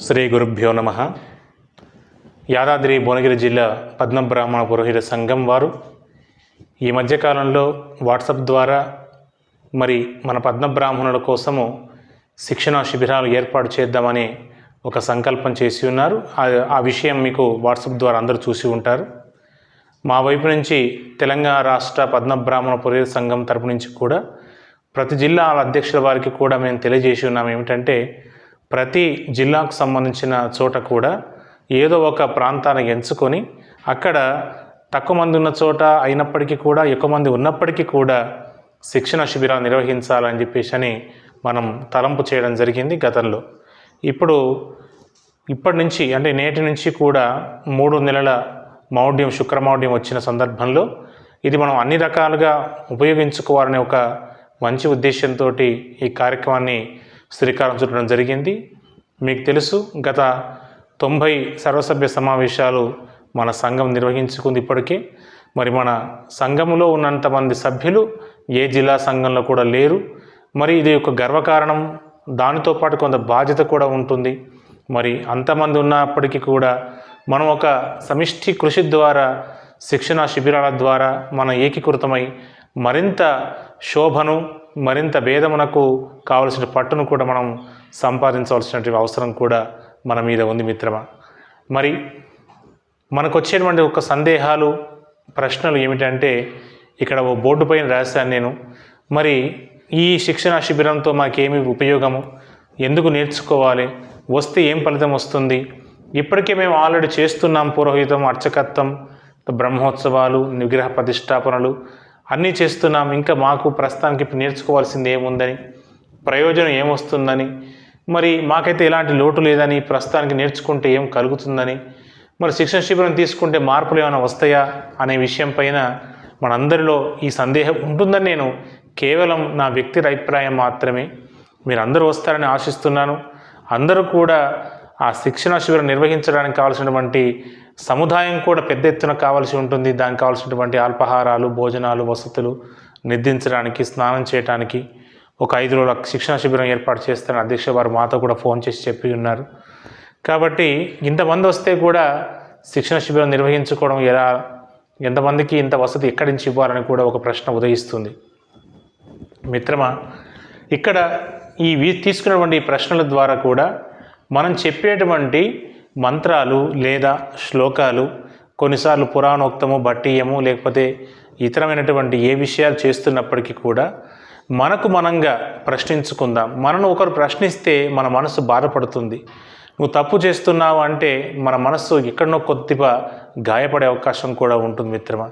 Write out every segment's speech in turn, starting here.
శ్రీ గురుభ్యో నమ. యాదాద్రి భువనగిరి జిల్లా పద్మబ్రాహ్మణ పురోహిత సంఘం వారు ఈ మధ్యకాలంలో వాట్సాప్ ద్వారా మరి మన పద్మబ్రాహ్మణుల కోసము శిక్షణ శిబిరాలు ఏర్పాటు చేద్దామని ఒక సంకల్పం చేసి ఉన్నారు. ఆ- విషయం మీకు వాట్సాప్ ద్వారా అందరూ చూసి ఉంటారు. మా వైపు నుంచి తెలంగాణ రాష్ట్ర పద్మబ్రాహ్మణ పురోహిత సంఘం తరపు నుంచి కూడా ప్రతి జిల్లా అధ్యక్షుల వారికి కూడా మేము తెలియజేసి ఉన్నాం. ఏమిటంటే ప్రతి జిల్లాకు సంబంధించిన చోట కూడా ఏదో ఒక ప్రాంతాన్ని ఎంచుకొని అక్కడ తక్కువ మంది ఉన్న చోట అయినప్పటికీ కూడా ఎక్కువ మంది ఉన్నప్పటికీ కూడా శిక్షణ శిబిరాలు నిర్వహించాలని చెప్పేసి అని మనం తలంపు చేయడం జరిగింది గతంలో. ఇప్పుడు ఇప్పటి నుంచి అంటే నేటి నుంచి కూడా మూడు నెలల మౌఢ్యం శుక్రమౌఢ్యం వచ్చిన సందర్భంలో ఇది మనం అన్ని రకాలుగా ఉపయోగించుకోవాలనే ఒక మంచి ఉద్దేశంతో ఈ కార్యక్రమాన్ని శ్రీకారం చుట్టడం జరిగింది. మీకు తెలుసు గత తొంభై సర్వసభ్య సమావేశాలు మన సంఘం నిర్వహించుకుంది ఇప్పటికే. మరి మన సంఘంలో ఉన్నంతమంది సభ్యులు ఏ జిల్లా సంఘంలో కూడా లేరు. మరి ఇది ఒక గర్వకారణం దానితో పాటు కొంత బాధ్యత కూడా ఉంటుంది. మరి అంతమంది ఉన్నప్పటికీ కూడా మనం ఒక సమిష్టి కృషి ద్వారా శిక్షణ శిబిరాల ద్వారా మన ఏకీకృతమై మరింత శోభను మరింత భేదమునకు కావలసిన పట్టును కూడా మనం సంపాదించవలసినటువంటి అవసరం కూడా మన మీద ఉంది మిత్రమా? మరి మనకు వచ్చేటువంటి ఒక సందేహాలు ప్రశ్నలు ఏమిటంటే ఇక్కడ ఓ బోర్డు పైన రాశాను నేను. మరి ఈ శిక్షణ శిబిరంతో మాకేమి ఉపయోగము? ఎందుకు నేర్చుకోవాలి? వస్తే ఏం ఫలితం వస్తుంది? ఇప్పటికే మేము ఆల్రెడీ చేస్తున్నాం పురోహితం అర్చకత్వం బ్రహ్మోత్సవాలు విగ్రహ ప్రతిష్టాపనలు. అన్నీ చేస్తున్నాం ఇంకా మాకు ప్రస్తుతానికి ఇప్పుడు నేర్చుకోవాల్సింది ఏముందని ప్రయోజనం ఏమొస్తుందని మరి మాకైతే ఎలాంటి లోటు లేదని ప్రస్తుతానికి నేర్చుకుంటే ఏం కలుగుతుందని మరి శిక్షణ శిబిరం తీసుకుంటే మార్పులు ఏమైనా వస్తాయా అనే విషయం పైన మనందరిలో ఈ సందేహం ఉంటుందని నేను కేవలం నా వ్యక్తి అభిప్రాయం మాత్రమే. మీరు అందరూ వస్తారని ఆశిస్తున్నాను. అందరూ కూడా ఆ శిక్షణ శిబిరం నిర్వహించడానికి కావాల్సినటువంటి సముదాయం కూడా పెద్ద ఎత్తున కావాల్సి ఉంటుంది. దానికి కావాల్సినటువంటి అల్పాహారాలు భోజనాలు వసతులు నిద్రించడానికి స్నానం చేయడానికి ఒక ఐదు రోజుల శిక్షణ శిబిరం ఏర్పాటు చేస్తారని అధ్యక్ష వారు మాతో కూడా ఫోన్ చేసి చెప్పి ఉన్నారు. కాబట్టి ఇంతమంది వస్తే కూడా శిక్షణ శిబిరం నిర్వహించుకోవడం ఎలా? ఎంతమందికి ఇంత వసతి ఎక్కడి నుంచి ఇవ్వాలని కూడా ఒక ప్రశ్న ఉదయిస్తుంది. మిత్రమా ఇక్కడ ఈ తీసుకున్నటువంటి ప్రశ్నల ద్వారా కూడా మనం చెప్పేటువంటి మంత్రాలు లేదా శ్లోకాలు కొన్నిసార్లు పురాణోక్తము బట్టీయము లేకపోతే ఇతరమైనటువంటి ఏ విషయాలు చేస్తున్నప్పటికీ కూడా మనకు మనంగా ప్రశ్నించుకుందాం. మనను ఒకరు ప్రశ్నిస్తే మన మనసు బాధపడుతుంది. నువ్వు తప్పు చేస్తున్నావు అంటే మన మనస్సు ఎక్కడనో కొద్దిగా గాయపడే అవకాశం కూడా ఉంటుంది మిత్రమా.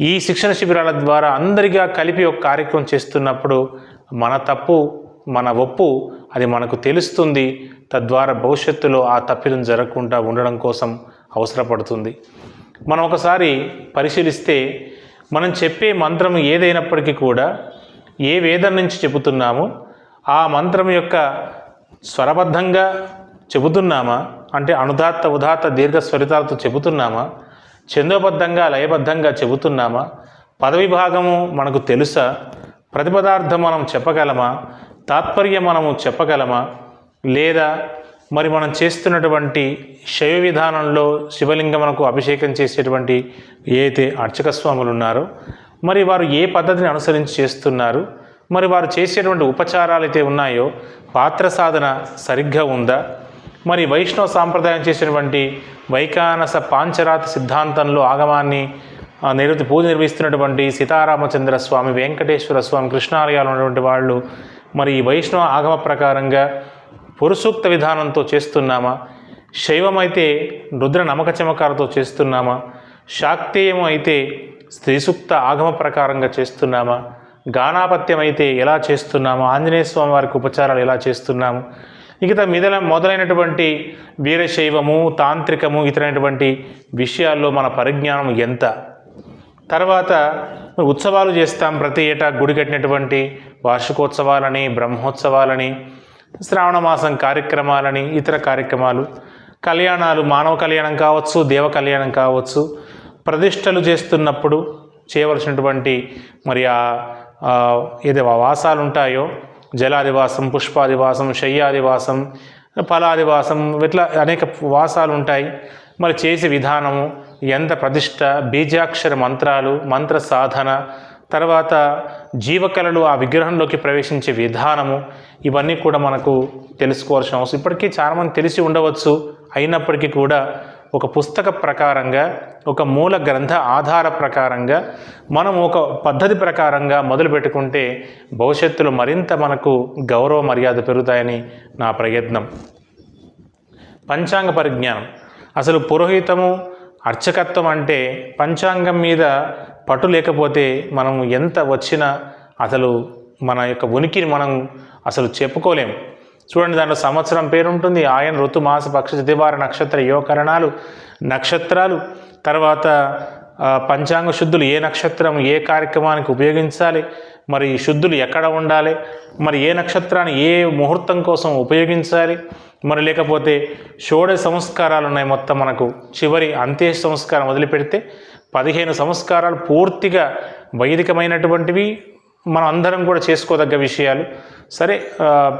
ఈ శిక్షణ శిబిరాల ద్వారా అందరిగా కలిపి ఒక కార్యక్రమం చేస్తున్నప్పుడు మన తప్పు మన ఒప్పు అది మనకు తెలుస్తుంది. తద్వారా భవిష్యత్తులో ఆ తప్పిదం జరగకుండా ఉండడం కోసం అవసరపడుతుంది. మనం ఒకసారి పరిశీలిస్తే మనం చెప్పే మంత్రం ఏదైనప్పటికీ కూడా ఏ వేదం నుంచి చెబుతున్నామో ఆ మంత్రం యొక్క స్వరబద్ధంగా చెబుతున్నామా? అంటే అనుదాత్త ఉదాత్త దీర్ఘ స్వరితాలతో చెబుతున్నామా? చందోబద్ధంగా లయబద్ధంగా చెబుతున్నామా? పదవిభాగము మనకు తెలుసా? ప్రతిపదార్థం మనం చెప్పగలమా? తాత్పర్యం మనము చెప్పగలమా? లేదా మరి మనం చేస్తున్నటువంటి శైవ విధానంలో శివలింగమునకు అభిషేకం చేసేటువంటి ఏదైతే అర్చక స్వాములు ఉన్నారో మరి వారు ఏ పద్ధతిని అనుసరించి చేస్తున్నారు మరి వారు చేసేటువంటి ఉపచారాలు అయితే ఉన్నాయో పాత్ర సాధన సరిగ్గా ఉందా? మరి వైష్ణవ సాంప్రదాయం చేసినటువంటి వైకానస పాంచరాత సిద్ధాంతంలో ఆగమాన్ని నిరుతి పూజ నిర్వహిస్తున్నటువంటి సీతారామచంద్ర స్వామి వెంకటేశ్వర స్వామి కృష్ణాలయాలు ఉన్నటువంటి వాళ్ళు మరి ఈ వైష్ణవ ఆగమ ప్రకారంగా పురుసూక్త విధానంతో చేస్తున్నామా? శైవమైతే రుద్ర నమక చమకాలతో చేస్తున్నామా? శాక్తేయం అయితే స్త్రీసూక్త ఆగమ ప్రకారంగా చేస్తున్నామా? గానాపత్యం అయితే ఎలా చేస్తున్నామా? ఆంజనేయ స్వామి వారికి ఉపచారాలు ఎలా చేస్తున్నాము? ఇక మిదల మొదలైనటువంటి వీరశైవము తాంత్రికము ఇతరైనటువంటి విషయాల్లో మన పరిజ్ఞానం ఎంత? తర్వాత ఉత్సవాలు చేస్తాం. ప్రతి ఏటా గుడి కట్టినటువంటి వార్షికోత్సవాలని బ్రహ్మోత్సవాలని శ్రావణ మాసం కార్యక్రమాలని ఇతర కార్యక్రమాలు కళ్యాణాలు మానవ కళ్యాణం కావచ్చు దేవ కళ్యాణం కావచ్చు ప్రతిష్టలు చేస్తున్నప్పుడు చేయవలసినటువంటి మరి ఆ ఏదో వాసాలు ఉంటాయో జలాదివాసం పుష్పాదివాసం శయ్యాదివాసం ఫలాదివాసం ఇట్లా అనేక వాసాలు ఉంటాయి మరి చేసే విధానము ఎంత ప్రతిష్ట బీజాక్షర మంత్రాలు మంత్ర సాధన తర్వాత జీవకళలు ఆ విగ్రహంలోకి ప్రవేశించే విధానము ఇవన్నీ కూడా మనకు తెలుసుకోవాల్సిన అవసరం. ఇప్పటికీ చాలామంది తెలిసి ఉండవచ్చు. అయినప్పటికీ కూడా ఒక పుస్తక ప్రకారంగా ఒక మూల గ్రంథ ఆధార ప్రకారంగా మనం ఒక పద్ధతి ప్రకారంగా మొదలు పెట్టుకుంటే భవిష్యత్తులో మరింత మనకు గౌరవ మర్యాద పెరుగుతాయని నా ప్రయత్నం. పంచాంగ పరిజ్ఞానం. అసలు పురోహితము అర్చకత్వం అంటే పంచాంగం మీద పట్టు లేకపోతే మనం ఎంత వచ్చినా అసలు మన యొక్క ఉనికిని మనం అసలు చెప్పుకోలేము. చూడండి దాంట్లో సంవత్సరం పేరుంటుంది. ఆయన ఋతు మాస పక్ష దివార నక్షత్ర యోగకరణాలు నక్షత్రాలు. తర్వాత పంచాంగ శుద్ధులు ఏ నక్షత్రం ఏ కార్యక్రమానికి ఉపయోగించాలి? మరి ఈ శుద్ధులు ఎక్కడ ఉండాలి? మరి ఏ నక్షత్రాన్ని ఏ ముహూర్తం కోసం ఉపయోగించాలి? మరి లేకపోతే షోడ సంస్కారాలు ఉన్నాయి మొత్తం మనకు. చివరి అంత్య సంస్కారం వదిలిపెడితే పదిహేను సంస్కారాలు పూర్తిగా వైదికమైనటువంటివి. మనం అందరం కూడా చేసుకోదగ్గ విషయాలు. సరే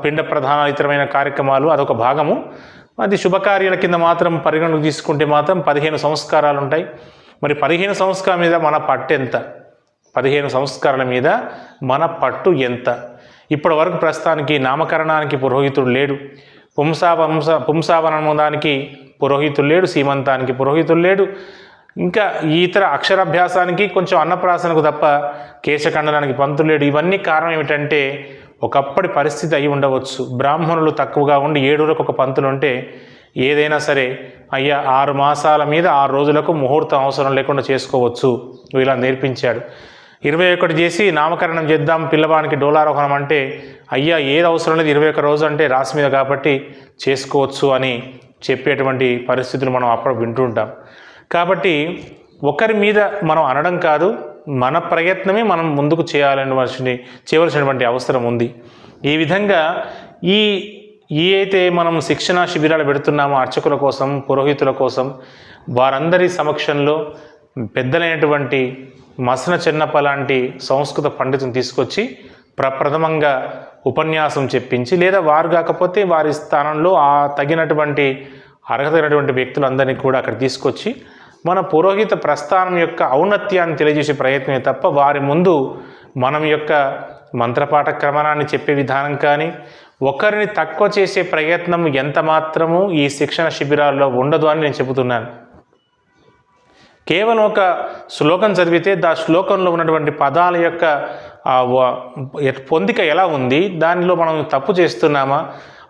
పిండ ప్రధాన ఇతరమైన కార్యక్రమాలు అదొక భాగము. అది శుభకార్యాల కింద మాత్రం పరిగణకు తీసుకుంటే మాత్రం పదిహేను సంస్కారాలు ఉంటాయి. మరి పదిహేను సంస్కారం మీద మన పట్టు ఎంత? పదిహేను సంస్కారాల మీద మన పట్టు ఎంత? ఇప్పటి వరకు ప్రస్తుతానికి నామకరణానికి పురోహితుడు లేడు. పుంసావంస పుంసావనముదానికి పురోహితుడు లేడు. సీమంతానికి పురోహితుడు లేడు. ఇంకా ఈ ఇతర అక్షరాభ్యాసానికి కొంచెం అన్నప్రాసనకు తప్ప కేశఖండనానికి పంతులు లేడు. ఇవన్నీ కారణం ఏమిటంటే ఒకప్పటి పరిస్థితి అయి ఉండవచ్చు. బ్రాహ్మణులు తక్కువగా ఉండి ఏడులకు ఒక పంతులు ఉంటే ఏదైనా సరే అయ్యా ఆరు మాసాల మీద ఆరు రోజులకు ముహూర్తం అవసరం లేకుండా చేసుకోవచ్చు. ఇలా నేర్పించాడు. ఇరవై ఒకటి చేసి నామకరణం చేద్దాం పిల్లవానికి డోలారోహణం అంటే అయ్యా ఏది అవసరం లేదు ఇరవై ఒక రోజు అంటే రాసి మీద కాబట్టి చేసుకోవచ్చు అని చెప్పేటువంటి పరిస్థితులు మనం అప్పుడు వింటుంటాం. కాబట్టి ఒకరి మీద మనం అనడం కాదు మన ప్రయత్నమే మనం ముందుకు చేయాలని చేయవలసినటువంటి అవసరం ఉంది. ఈ విధంగా ఈ ఈ అయితే మనం శిక్షణ శిబిరాలు పెడుతున్నామో అర్చకుల కోసం పురోహితుల కోసం వారందరి సమక్షంలో పెద్దలైనటువంటి మసన చెన్నప్ప లాంటి సంస్కృత పండితుని తీసుకొచ్చి ప్రప్రథమంగా ఉపన్యాసం చెప్పించి లేదా వారు కాకపోతే వారి స్థానంలో ఆ తగినటువంటి అర్హత అయినటువంటి వ్యక్తులందరినీ కూడా అక్కడ తీసుకొచ్చి మన పురోహిత ప్రస్థానం యొక్క ఔన్నత్యాన్ని తెలియజేసే ప్రయత్నమే తప్ప వారి ముందు మనం యొక్క మంత్రపాఠ క్రమణాన్ని చెప్పే విధానం కానీ ఒకరిని తక్కువ చేసే ప్రయత్నం ఎంత మాత్రము ఈ శిక్షణ శిబిరాల్లో ఉండదు అని నేను చెబుతున్నాను. కేవలం ఒక శ్లోకం చదివితే దా శ్లోకంలో ఉన్నటువంటి పదాల యొక్క పొందిక ఎలా ఉంది? దానిలో మనం తప్పు చేస్తున్నామా?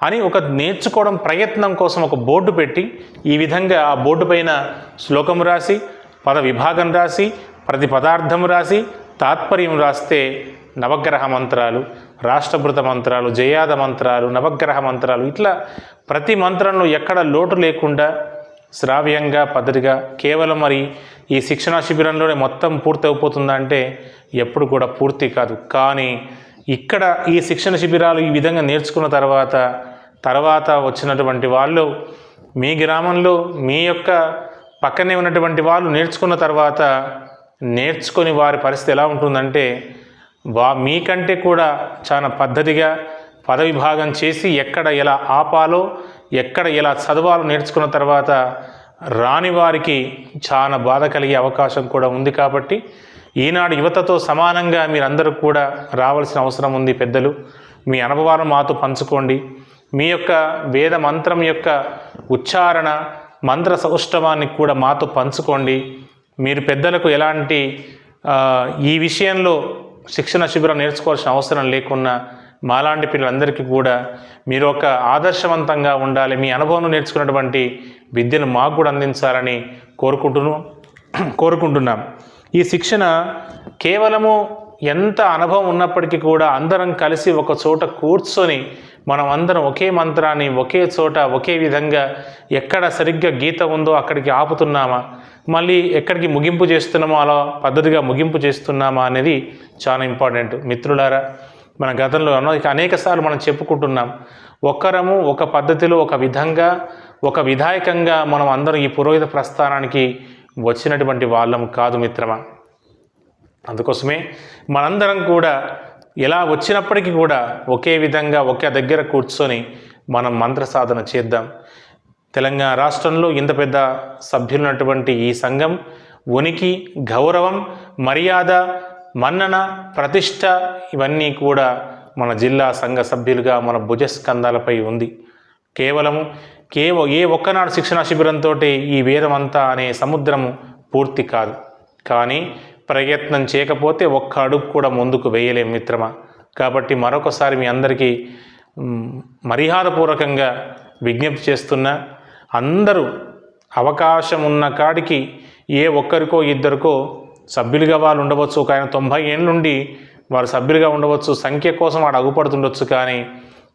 అని ఒక నేర్చుకోవడం ప్రయత్నం కోసం ఒక బోర్డు పెట్టి ఈ విధంగా ఆ బోర్డు పైన శ్లోకం రాసి పద విభాగం రాసి ప్రతి పదార్థం రాసి తాత్పర్యం రాస్తే నవగ్రహ మంత్రాలు రాష్ట్రభృత మంత్రాలు జయాద మంత్రాలు నవగ్రహ మంత్రాలు ఇట్లా ప్రతి మంత్రంలో ఎక్కడ లోటు లేకుండా శ్రావ్యంగా పద్ధతిగా కేవలం మరి ఈ శిక్షణా శిబిరంలోనే మొత్తం పూర్తి అయిపోతుందా అంటే ఎప్పుడు కూడా పూర్తి కాదు. కానీ ఇక్కడ ఈ శిక్షణ శిబిరాలు ఈ విధంగా నేర్చుకున్న తర్వాత తర్వాత వచ్చినటువంటి వాళ్ళు మీ గ్రామంలో మీ యొక్క పక్కనే ఉన్నటువంటి వాళ్ళు నేర్చుకున్న తర్వాత నేర్చుకొని వారి పరిస్థితి ఎలా ఉంటుందంటే వా మీకంటే కూడా చాలా పద్ధతిగా పదవిభాగం చేసి ఎక్కడ ఎలా ఆపాలో ఎక్కడ ఎలా చదవాలో నేర్చుకున్న తర్వాత రాని వారికి చాలా బాధ కలిగే అవకాశం కూడా ఉంది కాబట్టి ఈనాడు యువతతో సమానంగా మీరందరూ కూడా రావాల్సిన అవసరం ఉంది పెద్దలు. మీ అనుభవాలను మాతో పంచుకోండి. మీ యొక్క వేద మంత్రం యొక్క ఉచ్చారణ మంత్ర సౌష్ఠవాన్ని కూడా మాతో పంచుకోండి. మీరు పెద్దలకు ఎలాంటి ఈ విషయంలో శిక్షణ శిబిరం నేర్చుకోవాల్సిన అవసరం లేకున్నా మాలాంటి పిల్లలందరికీ కూడా మీరు ఒక ఆదర్శవంతంగా ఉండాలి. మీ అనుభవం నేర్చుకున్నటువంటి విద్యను మాకు కూడా అందించాలని కోరుకుంటును కోరుకుంటున్నాం. ఈ శిక్షణ కేవలము ఎంత అనుభవం ఉన్నప్పటికీ కూడా అందరం కలిసి ఒక చోట కూర్చొని మనం అందరం ఒకే మంత్రాన్ని ఒకే చోట ఒకే విధంగా ఎక్కడ సరిగ్గా గీత ఉందో అక్కడికి ఆపుతున్నామా? మళ్ళీ ఎక్కడికి ముగింపు చేస్తున్నామో అలా పద్ధతిగా ముగింపు చేస్తున్నామా అనేది చాలా ఇంపార్టెంట్. మిత్రులారా మన గతంలో అనేక సార్లు మనం చెప్పుకుంటున్నాం. ఒక్కరము ఒక పద్ధతిలో ఒక విధంగా ఒక విధాయకంగా మనం అందరం ఈ పురోహిత ప్రస్థానానికి వచ్చినటువంటి వాళ్ళం కాదు మిత్రమా. అందుకోసమే మనందరం కూడా ఎలా వచ్చినప్పటికీ కూడా ఒకే విధంగా ఒకే దగ్గర కూర్చొని మనం మంత్ర సాధన చేద్దాం. తెలంగాణ రాష్ట్రంలో ఇంత పెద్ద సభ్యులున్నటువంటి ఈ సంఘం ఉనికి గౌరవం మర్యాద మన్నన ప్రతిష్ట ఇవన్నీ కూడా మన జిల్లా సంఘ సభ్యులుగా మన భుజస్కంధాలపై ఉంది. కేవలము కేవ ఏ ఒక్కనాడు శిక్షణా శిబిరంతో ఈ వేదమంతా అనే సముద్రము పూర్తి కాదు. కానీ ప్రయత్నం చేయకపోతే ఒక్క అడుగు కూడా ముందుకు వేయలేం మిత్రమా? కాబట్టి మరొకసారి మీ అందరికీ మర్యాదపూర్వకంగా విజ్ఞప్తి చేస్తున్నా అందరూ అవకాశం ఉన్న కాడికి ఏ ఒక్కరికో ఇద్దరికో సభ్యులుగా వాళ్ళు ఉండవచ్చు. ఒక ఆయన తొంభై ఏళ్ళ నుండి వారు సభ్యులుగా ఉండవచ్చు. సంఖ్య కోసం వాడు అగుపడుతుండొచ్చు కానీ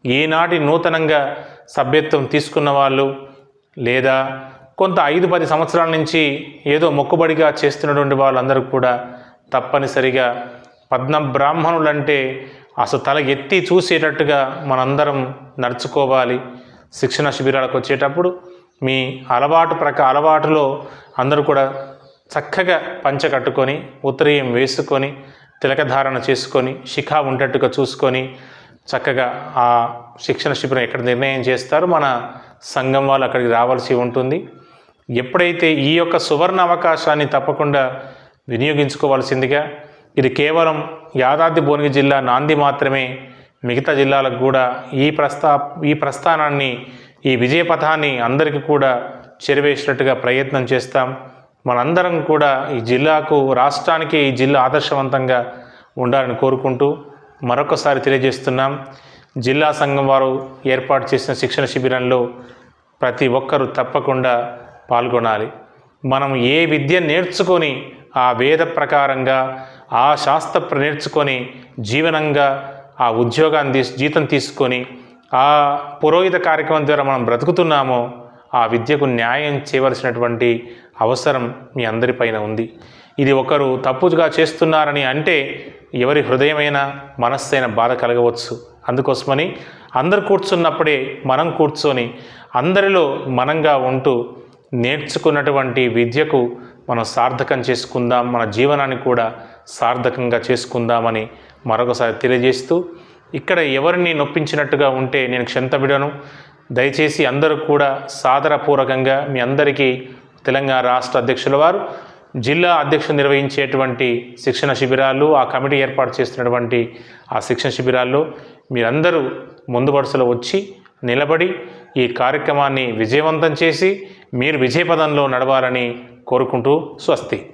ఈనాటి నూతనంగా సభ్యత్వం తీసుకున్న వాళ్ళు లేదా కొంత ఐదు పది సంవత్సరాల నుంచి ఏదో మొక్కుబడిగా చేస్తున్నటువంటి వాళ్ళందరూ కూడా తప్పనిసరిగా పద్మ బ్రాహ్మణులంటే అసలు తల ఎత్తి చూసేటట్టుగా మనందరం నడుచుకోవాలి. శిక్షణ శిబిరాలకు వచ్చేటప్పుడు మీ అలవాటు ప్రక అలవాటులో అందరూ కూడా చక్కగా పంచ కట్టుకొని ఉత్తరీయం వేసుకొని తిలకధారణ చేసుకొని శిఖా ఉండేట్టుగా చూసుకొని చక్కగా ఆ శిక్షణ శిబిరం ఎక్కడ నిర్ణయం చేస్తారో మన సంఘం వాళ్ళు అక్కడికి రావాల్సి ఉంటుంది. ఎప్పుడైతే ఈ యొక్క సువర్ణ అవకాశాన్ని తప్పకుండా వినియోగించుకోవాల్సిందిగా ఇది కేవలం యాదాద్రి భువనగిరి జిల్లా నాంది మాత్రమే మిగతా జిల్లాలకు కూడా ఈ ప్రస్థా ఈ ప్రస్థానాన్ని ఈ విజయపథాన్ని అందరికీ కూడా చెరివేసినట్టుగా ప్రయత్నం చేస్తాం. మనందరం కూడా ఈ జిల్లాకు రాష్ట్రానికి ఈ జిల్లా ఆదర్శవంతంగా ఉండాలని కోరుకుంటూ మరొకసారి తెలియజేస్తున్నాం. జిల్లా సంఘం వారు ఏర్పాటు చేసిన శిక్షణ శిబిరంలో ప్రతి ఒక్కరూ తప్పకుండా పాల్గొనాలి. మనం ఏ విద్య నేర్చుకొని ఆ వేద ప్రకారంగా ఆ శాస్త్ర ప్ర- నేర్చుకొని జీవనంగా ఆ ఉద్యోగాన్ని తీసు జీతం తీసుకొని ఆ పురోహిత కార్యక్రమం ద్వారా మనం బ్రతుకుతున్నామో ఆ విద్యకు న్యాయం చేయవలసినటువంటి అవసరం మీ అందరిపైన ఉంది. ఇది ఒకరు తప్పుగా చేస్తున్నారని అంటే ఎవరి హృదయమైన మనస్సైన బాధ కలగవచ్చు. అందుకోసమని అందరు కూర్చున్నప్పుడే మనం కూర్చొని అందరిలో మనంగా ఉంటూ నేర్చుకున్నటువంటి విద్యకు మనం సార్థకం చేసుకుందాం మన జీవనాన్ని కూడా సార్థకంగా చేసుకుందామని మరొకసారి తెలియజేస్తూ ఇక్కడ ఎవరిని నొప్పించినట్టుగా ఉంటే నేను క్షంత విడను దయచేసి అందరూ కూడా సాదరపూర్వకంగా మీ అందరికీ తెలంగాణ రాష్ట్ర అధ్యక్షుల వారు జిల్లా అధ్యక్షులు నిర్వహించేటువంటి శిక్షణ శిబిరాలు ఆ కమిటీ ఏర్పాటు చేస్తున్నటువంటి ఆ శిక్షణ శిబిరాల్లో మీరందరూ ముందు వరుసలో వచ్చి నిలబడి ఈ కార్యక్రమాన్ని విజయవంతం చేసి మీరు విజయపదంలో నడవాలని కోరుకుంటూ స్వస్తి.